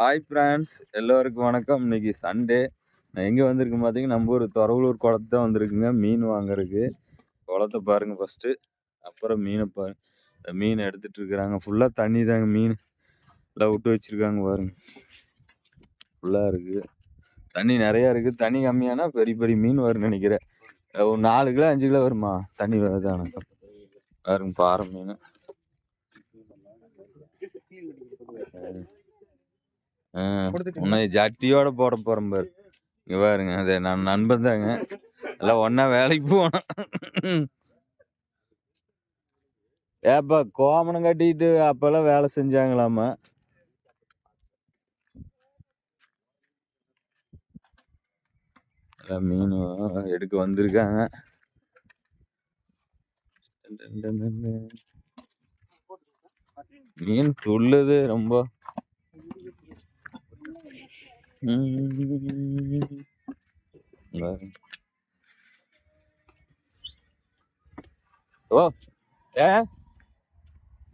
Hi friends எல்லோருக்கும் வணக்கம். இன்னைக்கு சண்டே நான் எங்கே வந்திருக்கேன் பார்த்தீங்கன்னா நம்ம ஊர் தொரவலூர் குளத்து தான் வந்திருக்குங்க. மீன் வாங்குறதுக்கு. குளத்தை பாருங்க ஃபஸ்ட்டு அப்புறம் மீனை பாருங்க இந்த மீன் எடுத்துகிட்டு இருக்கிறாங்க. ஃபுல்லாக தண்ணி தாங்க மீன். எல்லாம் விட்டு வச்சிருக்காங்க பாருங்க. ஃபுல்லாக இருக்குது தண்ணி நிறையா இருக்குது தண்ணி கம்மியானா பெரிய பெரிய மீன் வரும்னு நினைக்கிறேன். ஒரு நாலு கிலோ அஞ்சு கிலோ வருமா? தண்ணி வருதான பாருங்க பாறை மீன். உன்னை ஜட்டியோட போட போறேன் பாரு. இங்க பாருங்க அது நான் நண்பன் தாங்க. எல்லாம் ஒண்ணா வேலைக்கு போனோம் ஏப்பா கோமணம் கட்டிட்டு அப்பெல்லாம் வேலை செஞ்சாங்களாமா மீன் எடுக்க வந்திருக்காங்க. மீன் துள்ளுது ரொம்ப. ஓ ஏ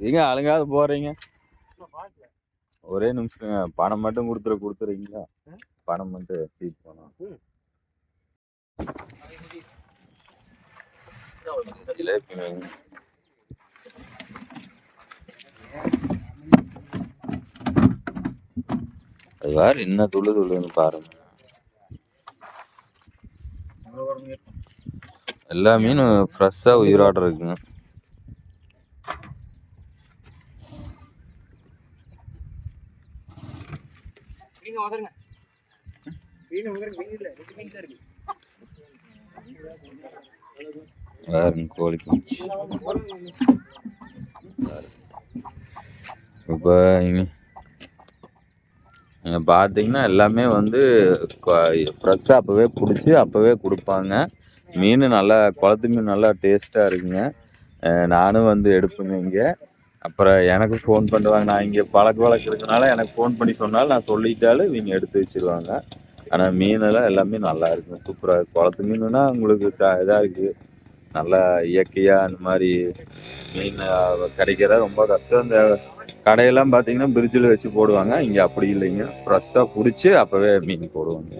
நீங்க அழுங்காத போறீங்க ஒரே நிமிஷம் பணம் மட்டும் கொடுத்துற கொடுத்துறீங்களா பணம் மட்டும் சீட் போனோம் ஜிலேபி அது வேற என்ன துளு துளுன்னு பாருங்க. எல்லா மீனும் ஃப்ரெஷ்ஷா உயிரோட இருக்குங்க. வேறுங்க கோழி இப்போ நீங்கள் பார்த்தீங்கன்னா எல்லாமே வந்து ஃப்ரெஷ்ஷாக அப்போவே பிடிச்சி அப்போவே கொடுப்பாங்க. மீன் நல்லா குளத்து மீன் நல்லா டேஸ்ட்டாக இருக்குங்க. நானும் வந்து எடுப்பேங்க இங்கே. அப்புறம் எனக்கு ஃபோன் பண்ணுவாங்க. நான் இங்கே பழக்க வழக்கு இருக்கனால எனக்கு ஃபோன் பண்ணி சொன்னாலும் நான் சொல்லிட்டாலும் இவங்க எடுத்து வச்சிருவாங்க. ஆனால் மீனெல்லாம் எல்லாமே நல்லா இருக்கும் சூப்பராக குளத்து மீனுன்னா உங்களுக்கு த இதாக இருக்குது நல்லா இயற்கையாக அந்த மாதிரி மீன் கிடைக்கிற ரொம்ப கஷ்டம். இந்த கடையெல்லாம் பார்த்தீங்கன்னா பிரிட்ஜில் வச்சு போடுவாங்க. இங்கே அப்படி இல்லைங்க. ஃப்ரெஷ்ஷாக பிடிச்சி அப்போவே மீன் போடுவாங்க.